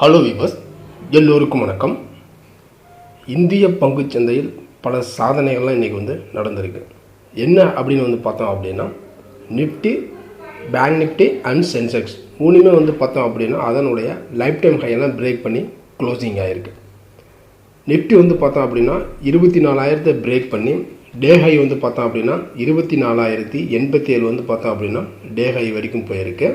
Hello விவஸ் எல்லோருக்கும் வணக்கம். இந்திய பங்குச் சந்தையில் பல சாதனைகள்லாம் இன்றைக்கி வந்து நடந்திருக்கு. என்ன அப்படின்னு வந்து பார்த்தோம் அப்படின்னா Nifty bank Nifty and Sensex மூணுமே வந்து பார்த்தோம் அப்படின்னா அதனுடைய லைஃப் டைம் ஹையெல்லாம் பிரேக் பண்ணி க்ளோசிங் ஆகிருக்கு நிஃப்டி வந்து பார்த்தோம் அப்படின்னா இருபத்தி நாலாயிரத்தை பிரேக் பண்ணி டே ஹை வந்து பார்த்தோம் அப்படின்னா இருபத்தி நாலாயிரத்தி எண்பத்தி ஏழு வந்து பார்த்தோம் அப்படின்னா டே ஹை வரைக்கும் போயிருக்கு.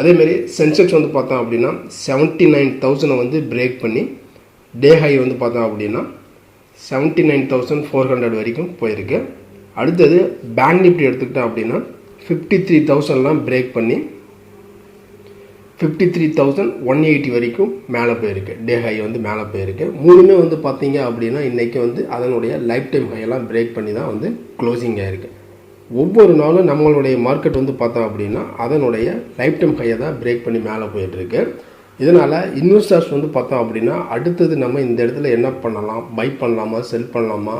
அதேமாரி சென்செக்ஸ் வந்து பார்த்தோம் அப்படின்னா செவன்ட்டி நைன் தௌசண்டை வந்து பிரேக் பண்ணி டே ஹை வந்து பார்த்தோம் அப்படின்னா seventy nine thousand four hundred வரைக்கும் போயிருக்கு. அடுத்தது பேங்க் நிஃப்டி எடுத்துக்கிட்டோம் அப்படின்னா ஃபிஃப்டி த்ரீ தௌசண்ட்லாம் பிரேக் பண்ணி fifty three thousand one eighty வரைக்கும் மேலே போயிருக்கு. டே ஹை வந்து மேலே போயிருக்கு. மூணுமே வந்து பார்த்தீங்க அப்படின்னா இன்றைக்கி வந்து அதனுடைய லைஃப் டைம் ஹையெல்லாம் பிரேக் பண்ணி தான் வந்து க்ளோசிங் ஆகிருக்கு ஒவ்வொரு நாளும் நம்மளுடைய மார்க்கெட் வந்து பார்த்தோம் அப்படின்னா அதனுடைய லைஃப் டைம் ஹையை தான் பிரேக் பண்ணி மேலே போயிட்டுருக்கு இதனால் இன்வெஸ்டர்ஸ் வந்து பார்த்தோம் அப்படின்னா அடுத்தது நம்ம இந்த இடத்துல என்ன பண்ணலாம்? பை பண்ணலாமா? செல் பண்ணலாமா?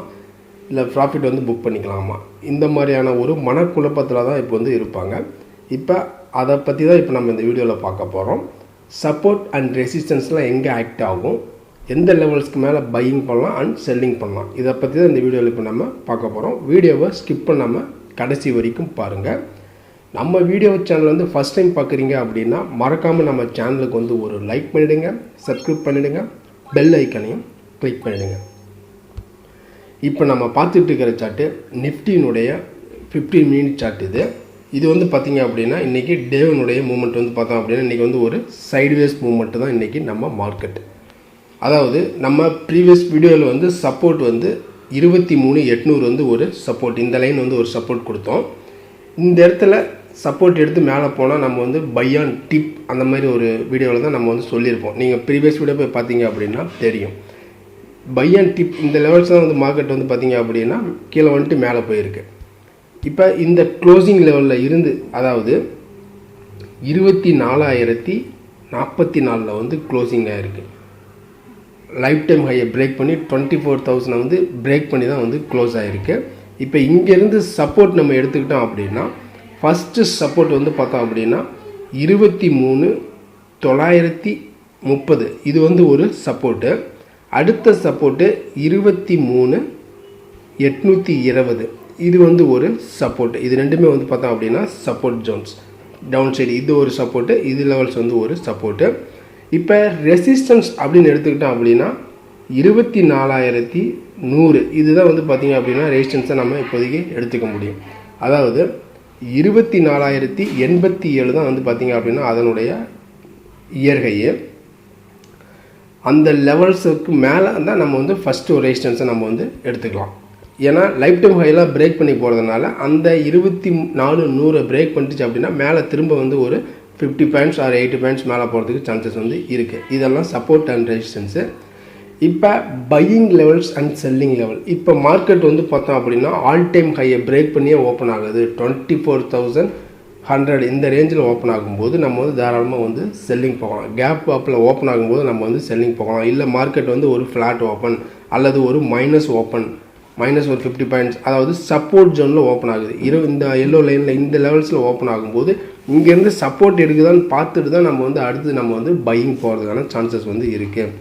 இல்லை ப்ராஃபிட் வந்து புக் பண்ணிக்கலாமா? இந்த மாதிரியான ஒரு மனக்குழப்பத்தில் தான் இப்போ வந்து இருப்பாங்க. இப்போ அதை பற்றி தான் இப்போ நம்ம இந்த வீடியோவில் பார்க்க போகிறோம் சப்போர்ட் அண்ட் ரெசிஸ்டன்ஸ்லாம் எங்கே ஆக்ட் ஆகும்? எந்த லெவல்ஸ்க்கு மேலே பையிங் பண்ணலாம் அண்ட் செல்லிங் பண்ணலாம்? இதை பற்றி தான் இந்த வீடியோவில் இப்போ நம்ம பார்க்க போகிறோம் வீடியோவை ஸ்கிப் பண்ணாமல் கடைசி வரைக்கும் பாருங்கள் நம்ம வீடியோ சேனல் வந்து ஃபஸ்ட் டைம் பார்க்குறீங்க அப்படின்னா மறக்காமல் நம்ம சேனலுக்கு வந்து ஒரு லைக் பண்ணிவிடுங்க சப்ஸ்கிரைப் பண்ணிவிடுங்க பெல் ஐக்கனையும் கிளிக் பண்ணிவிடுங்க இப்போ நம்ம பார்த்துட்டு இருக்கிற சார்ட்டு நிஃப்டியினுடைய ஃபிஃப்டீன் மினிட் சார்ட் இது. இது வந்து பார்த்தீங்க அப்படின்னா இன்றைக்கி டேவனுடைய மூமெண்ட் வந்து பார்த்தோம் அப்படின்னா இன்றைக்கி வந்து ஒரு சைட்வேஸ் மூமெண்ட் தான் இன்றைக்கி நம்ம மார்க்கெட் அதாவது நம்ம ப்ரீவியஸ் வீடியோவில் வந்து சப்போர்ட் வந்து இருபத்தி மூணு எட்நூறு வந்து ஒரு சப்போர்ட் இந்த லைன் வந்து ஒரு சப்போர்ட் கொடுத்தோம். இந்த இடத்துல சப்போர்ட் எடுத்து மேலே போனால் நம்ம வந்து பையான் டிப் அந்த மாதிரி ஒரு வீடியோவில் தான் நம்ம வந்து சொல்லியிருப்போம். நீங்கள் ப்ரீவியஸ் வீடியோ போய் பார்த்தீங்க அப்படின்னா தெரியும். பையான் டிப் இந்த லெவல்ஸ் தான் வந்து மார்க்கெட் வந்து பார்த்தீங்க அப்படின்னா கீழே வந்துட்டு மேலே போயிருக்கு. இப்போ இந்த க்ளோசிங் லெவலில் இருந்து அதாவது இருபத்தி நாலாயிரத்தி நாற்பத்தி நாலில் வந்து க்ளோசிங் ஆகிருக்கு லைஃப் டைம் ஹையை பிரேக் பண்ணி டுவெண்ட்டி ஃபோர் தௌசண்டை வந்து பிரேக் பண்ணி தான் வந்து க்ளோஸ் ஆகிருக்கு இப்போ இங்கேருந்து சப்போர்ட் நம்ம எடுத்துக்கிட்டோம் அப்படின்னா ஃபஸ்ட்டு சப்போர்ட் வந்து பார்த்தோம் அப்படின்னா இருபத்தி மூணு தொள்ளாயிரத்தி முப்பது. இது வந்து ஒரு சப்போர்ட்டு அடுத்த சப்போர்ட்டு இருபத்தி மூணு எட்நூற்றி இருபது. இது வந்து ஒரு சப்போர்ட் இது ரெண்டுமே வந்து பார்த்தோம் அப்படின்னா சப்போர்ட் ஜோன்ஸ் டவுன் சைடு இது ஒரு சப்போர்ட்டு இது லெவல்ஸ் வந்து ஒரு சப்போர்ட்டு இப்போ ரெசிஸ்டன்ஸ் அப்படின்னு எடுத்துக்கிட்டோம் அப்படின்னா இருபத்தி நாலாயிரத்தி நூறு. இதுதான் வந்து பார்த்திங்க அப்படின்னா ரெசிஸ்டன்ஸை நம்ம இப்போதைக்கு எடுத்துக்க முடியும். அதாவது இருபத்தி நாலாயிரத்தி எண்பத்தி ஏழு தான் வந்து பார்த்திங்க அப்படின்னா அதனுடைய இயற்கையே. அந்த லெவல்ஸுக்கு மேலே தான் நம்ம வந்து ஃபஸ்ட்டு ஒரு ரெசிஸ்டன்ஸை நம்ம வந்து எடுத்துக்கலாம். ஏன்னா லைஃப் டைம் ஹைலாம் பிரேக் பண்ணி போகிறதுனால அந்த இருபத்தி நாலு நூறை பிரேக் பண்ணிட்டுச்சு அப்படின்னா மேலே திரும்ப வந்து ஒரு fifty points or eighty points மேலே போகிறதுக்கு சான்சஸ் வந்து இருக்குது இதெல்லாம் சப்போர்ட் அண்ட் ரெசிஸ்டன்ஸு இப்போ buying levels and selling level இப்போ மார்க்கெட் வந்து பார்த்தோம் அப்படின்னா ஆல் டைம் ஹையை பிரேக் பண்ணியே ஓப்பன் ஆகுது. டுவெண்ட்டி ஃபோர் தௌசண்ட் ஹண்ட்ரட் இந்த ரேஞ்சில் ஓப்பன் ஆகும்போது நம்ம வந்து தாராளமாக வந்து செல்லிங் போகலாம். கேப் அப்பில் ஓப்பன் ஆகும்போது நம்ம வந்து செல்லிங் போகலாம். இல்லை மார்க்கெட் வந்து ஒரு ஃப்ளாட் ஓப்பன் அல்லது ஒரு மைனஸ் ஓப்பன் மைனஸ் ஒரு ஃபிஃப்டி பாயிண்ட்ஸ் அதாவது சப்போர்ட் ஜோனில் ஓப்பன் ஆகுது. இரு இந்த எல்லோ லைனில் இந்த லெவல்ஸில் ஓப்பன் ஆகும்போது இங்கேருந்து சப்போர்ட் இருக்குதான்னு பார்த்துட்டு தான் நம்ம வந்து அடுத்து நம்ம வந்து பையிங் போகிறதுக்கான சான்சஸ் வந்து இருக்குது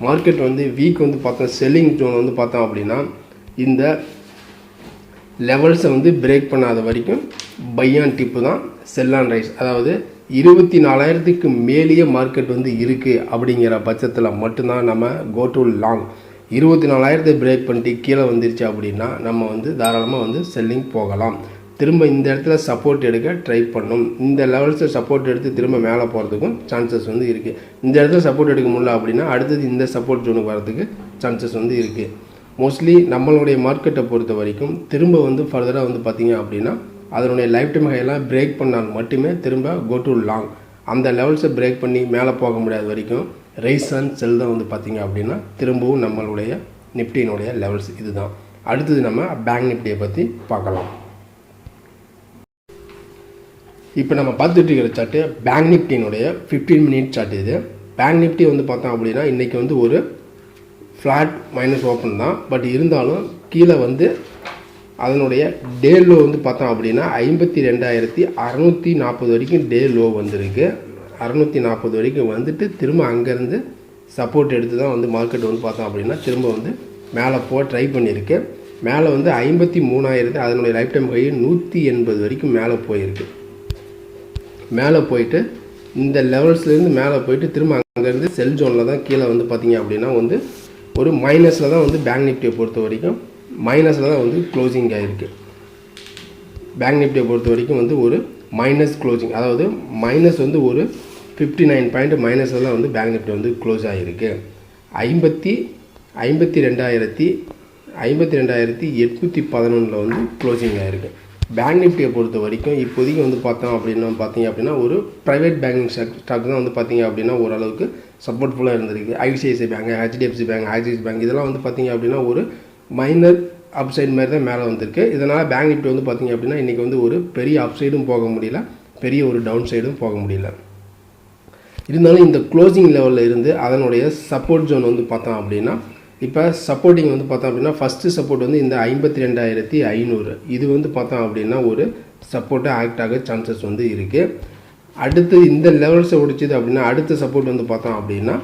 மார்க்கெட் வந்து வீக் வந்து பார்த்தோம் செல்லிங் ஜோன் வந்து பார்த்தோம் அப்படின்னா இந்த லெவல்ஸை வந்து பிரேக் பண்ணாத வரைக்கும் பையான் டிப்பு தான் செல் ஆன் ரைஸ் அதாவது இருபத்தி நாலாயிரத்துக்கு மேலேயே மார்க்கெட் வந்து இருக்குது அப்படிங்கிற பட்சத்தில் மட்டும்தான் நம்ம கோ டு லாங் இருபத்தி நாலாயிரத்தை பிரேக் பண்ணிட்டு கீழே வந்துருச்சு அப்படின்னா நம்ம வந்து தாராளமாக வந்து செல்லிங் போகலாம். திரும்ப இந்த இடத்துல சப்போர்ட் எடுக்க ட்ரை பண்ணும். இந்த லெவல்ஸில் சப்போர்ட் எடுத்து திரும்ப மேலே போகிறதுக்கும் சான்சஸ் வந்து இருக்குது இந்த இடத்துல சப்போர்ட் எடுக்க முடியல அப்படின்னா அடுத்தது இந்த சப்போர்ட் ஜோனுக்கு வரதுக்கு சான்சஸ் வந்து இருக்குது மோஸ்ட்லி நம்மளுடைய மார்க்கெட்டை பொறுத்த வரைக்கும் திரும்ப வந்து ஃபர்தராக வந்து பார்த்திங்க அப்படின்னா அதனுடைய லைஃப் டைம் ஹையெல்லாம் பிரேக் பண்ணால் மட்டுமே திரும்ப கோ டு லாங் அந்த லெவல்ஸை பிரேக் பண்ணி மேலே போக முடியாத வரைக்கும் ரைஸ் அண்ட் செல் தான் வந்து பார்த்திங்க அப்படின்னா திரும்பவும் நம்மளுடைய நிஃப்டியினுடைய லெவல்ஸ் இதுதான். அடுத்தது நம்ம பேங்க் நிப்டியை பற்றி பார்க்கலாம். இப்போ நம்ம பார்த்துட்டு இருக்கிற சார்ட்டு பேங்க் நிஃப்டினுடைய ஃபிஃப்டீன் மினிட் சார்ட் இது. பேங்க் நிஃப்டி வந்து பார்த்தோம் அப்படின்னா இன்றைக்கி வந்து ஒரு ஃப்ளாட் மைனஸ் ஓப்பன் தான். பட் இருந்தாலும் கீழே வந்து அதனுடைய டே லோ வந்து பார்த்தோம் அப்படின்னா ஐம்பத்தி ரெண்டாயிரத்தி அறநூற்றி நாற்பது வரைக்கும் டே லோ வந்திருக்கு. அறநூற்றி நாற்பது வரைக்கும் வந்துட்டு திரும்ப அங்கேருந்து சப்போர்ட் எடுத்து தான் வந்து மார்க்கெட் வந்து பார்த்தோம் அப்படின்னா திரும்ப வந்து மேலே போக ட்ரை பண்ணியிருக்கு. மேலே வந்து ஐம்பத்தி மூணாயிரத்து அதனுடைய லைஃப் டைம் கை நூற்றி எண்பது வரைக்கும் மேலே போயிருக்கு. மேலே போயிட்டு இந்த லெவல்ஸ்லேருந்து மேலே போயிட்டு திரும்ப அங்கேருந்து செல் ஜோனில் தான் கீழே வந்து பார்த்தீங்க அப்படின்னா வந்து ஒரு மைனஸில் தான் வந்து பேங்க் நிஃப்டியை பொறுத்த வரைக்கும் மைனஸில் தான் வந்து க்ளோசிங் ஆகிருக்கு பேங்க் நிஃப்டியை பொறுத்த வரைக்கும் வந்து ஒரு மைனஸ் க்ளோசிங் அதாவது மைனஸ் வந்து ஒரு ஃபிஃப்டி நைன் பாயிண்ட் மைனஸில் தான் வந்து பேங்க் நிஃப்டி வந்து க்ளோஸ் ஆகிருக்கு ஐம்பத்தி ஐம்பத்தி ரெண்டாயிரத்தி ஐம்பத்தி ரெண்டாயிரத்தி எட்நூற்றி பதினொன்றில் வந்து க்ளோசிங் ஆகிருக்கு பேங்க் நிஃப்டியை பொறுத்த வரைக்கும் இப்போதைக்கு வந்து பார்த்தோம் அப்படின்னா பார்த்தீங்க அப்படின்னா ஒரு ப்ரைவேட் பேங்கிங் ஸ்டாக் ஸ்டாக் தான் வந்து பார்த்தீங்க அப்படின்னா ஓரளவுக்கு சப்போர்ட்ஃபுல்லாக இருந்திருக்கு. ICICI bank HDFC bank Axis bank இதெல்லாம் வந்து பார்த்தீங்க அப்படின்னா ஒரு மைனர் அப்சைட் மாதிரி தான் மேலே வந்திருக்கு. இதனால் பேங்க் நிஃப்டி வந்து பார்த்தீங்க அப்படின்னா இன்றைக்கி வந்து ஒரு பெரிய அப்சைடும் போக முடியல. பெரிய ஒரு டவுன் சைடும் போக முடியல. இருந்தாலும் இந்த க்ளோசிங் லெவலில் இருந்து அதனுடைய சப்போர்ட் ஜோன் வந்து பார்த்தோம் அப்படின்னா இப்போ சப்போர்ட்டிங் வந்து பார்த்தோம் அப்படின்னா ஃபஸ்ட்டு சப்போர்ட் வந்து இந்த ஐம்பத்தி ரெண்டாயிரத்தி ஐநூறு. இது வந்து பார்த்தோம் அப்படின்னா ஒரு சப்போர்ட்டாக ஆக்ட் ஆக சான்சஸ் வந்து இருக்குது அடுத்து இந்த லெவல்ஸை ஒடிச்சது அப்படின்னா அடுத்த சப்போர்ட் வந்து பார்த்தோம் அப்படின்னா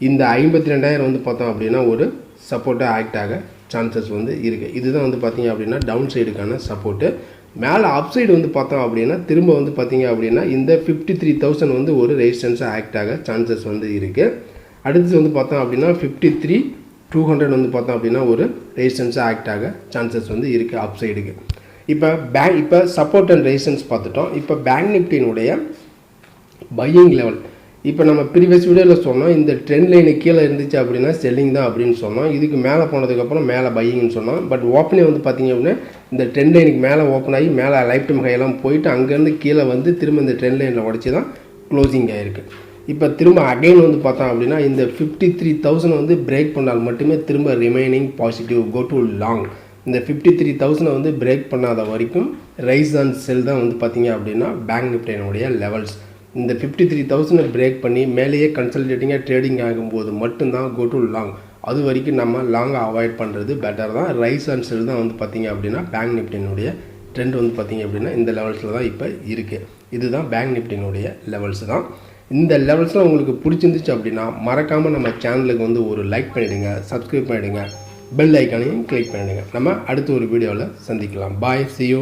இந்த ஐம்பத்தி ரெண்டாயிரம் வந்து பார்த்தோம் அப்படின்னா ஒரு சப்போர்ட்டாக ஆக்ட் ஆக சான்சஸ் வந்து இருக்குது இதுதான் வந்து பார்த்திங்க அப்படின்னா டவுன் சைடுக்கான சப்போர்ட்டு மேலே அப் சைடு வந்து பார்த்தோம் அப்படின்னா திரும்ப வந்து பார்த்தீங்க அப்படின்னா இந்த ஃபிஃப்டி த்ரீ தௌசண்ட் வந்து ஒரு ரெசிஸ்டன்ஸாக ஆக்ட் ஆக சான்சஸ் வந்து இருக்குது அடுத்து வந்து பார்த்தோம் அப்படின்னா ஃபிஃப்டி த்ரீ டூ ஹண்ட்ரட் வந்து பார்த்தோம் அப்படின்னா ஒரு ரெசிஸ்டன்ஸாக ஆக்ட் ஆக சான்சஸ் வந்து இருக்குது அப் சைடுக்கு இப்போ பேங்க் இப்போ சப்போர்ட் அண்ட் ரெசிஸ்டன்ஸ் பார்த்துட்டோம். இப்போ பேங்க் நிஃப்டினுடைய பையிங் லெவல் இப்போ நம்ம ப்ரீவியஸ் வீடியோவில் சொன்னோம் இந்த ட்ரெண்ட் லைனு கீழே இருந்துச்சு அப்படின்னா செல்லிங் தான் அப்படின்னு சொன்னோம். இதுக்கு மேலே போனதுக்கப்புறம் மேலே பையிங்னு சொன்னோம். பட் ஓப்பனே வந்து பார்த்தீங்க அப்படின்னா இந்த ட்ரெண்ட் லைனுக்கு மேலே ஓப்பன் ஆகி மேலே லைஃப் டைம் ஹையெல்லாம் போயிட்டு அங்கேருந்து கீழே வந்து திரும்ப இந்த ட்ரெண்ட் லைனில் உடச்சி தான் க்ளோசிங் ஆகிருக்கு இப்போ திரும்ப அகைன் வந்து பார்த்தோம் அப்படின்னா இந்த ஃபிஃப்டி த்ரீ தௌசண்ட் வந்து பிரேக் பண்ணால் மட்டுமே திரும்ப remaining positive go to long இந்த ஃபிஃப்டி த்ரீ தௌசண்டை வந்து பிரேக் பண்ணாத வரைக்கும் ரைஸ் அண்ட் செல் தான் வந்து பார்த்தீங்க அப்படின்னா பேங்க் நிஃப்டியினுடைய லெவல்ஸ் இந்த ஃபிஃப்டி த்ரீ தௌசண்டை பிரேக் பண்ணி மேலேயே கன்சல்டேட்டிங்காக ட்ரேடிங் ஆகும்போது மட்டும்தான் கோ டு லாங் அது வரைக்கும் நம்ம லாங்காக அவாய்ட் பண்ணுறது பெட்டர் தான். ரைஸ் அண்ட் செல் தான் வந்து பார்த்தீங்க அப்படின்னா பேங்க் நிஃப்டியினுடைய ட்ரெண்ட் வந்து பார்த்தீங்க அப்படின்னா இந்த லெவல்ஸில் தான் இப்போ இருக்குது இதுதான் பேங்க் நிஃப்டியினுடைய லெவல்ஸ் தான். இந்த லெவல்ஸ்லாம் உங்களுக்கு பிடிச்சிருந்துச்சு அப்படின்னா மறக்காமல் நம்ம சேனலுக்கு வந்து ஒரு லைக் பண்ணிவிடுங்க சப்ஸ்கிரைப் பண்ணிவிடுங்க பெல் ஐக்கானையும் கிளிக் பண்ணிவிடுங்க நம்ம அடுத்த ஒரு வீடியோவில் சந்திக்கலாம். பாய் see